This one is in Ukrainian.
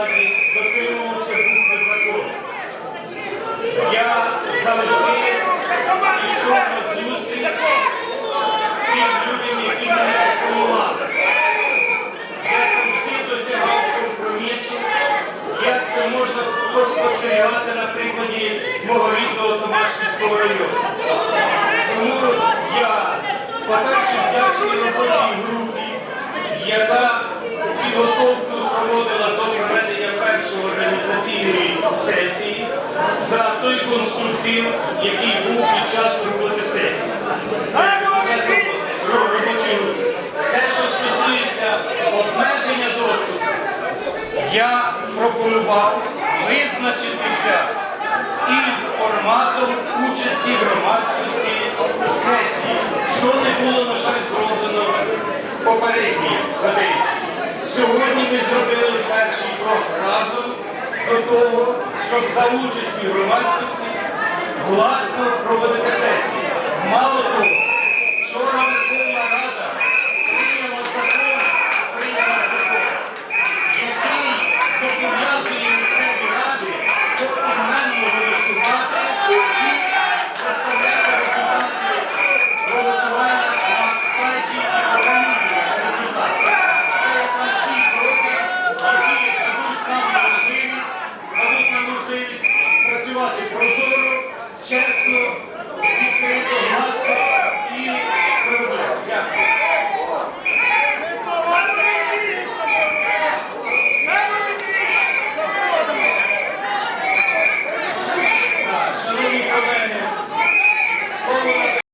посаді дотримувався букви закону. Я завжди йшов на зустріч тим людям, які мене допомагали. Я завжди досягав компромісу, як це можна спостерігати на прикладі мого рідного Томаськівського району. Тому я по-перше, вдячний робочій групі, яка колектив, який був під час роботи сесії. Все, що стосується обмеження доступу, я пропонував визначитися із форматом участі громадськості в сесії, що не було, на жаль, зроблено в попередній каденції. Сьогодні ми зробили перший крок разом до того, щоб за участю громадськості гласно проводити сесію. Мало того,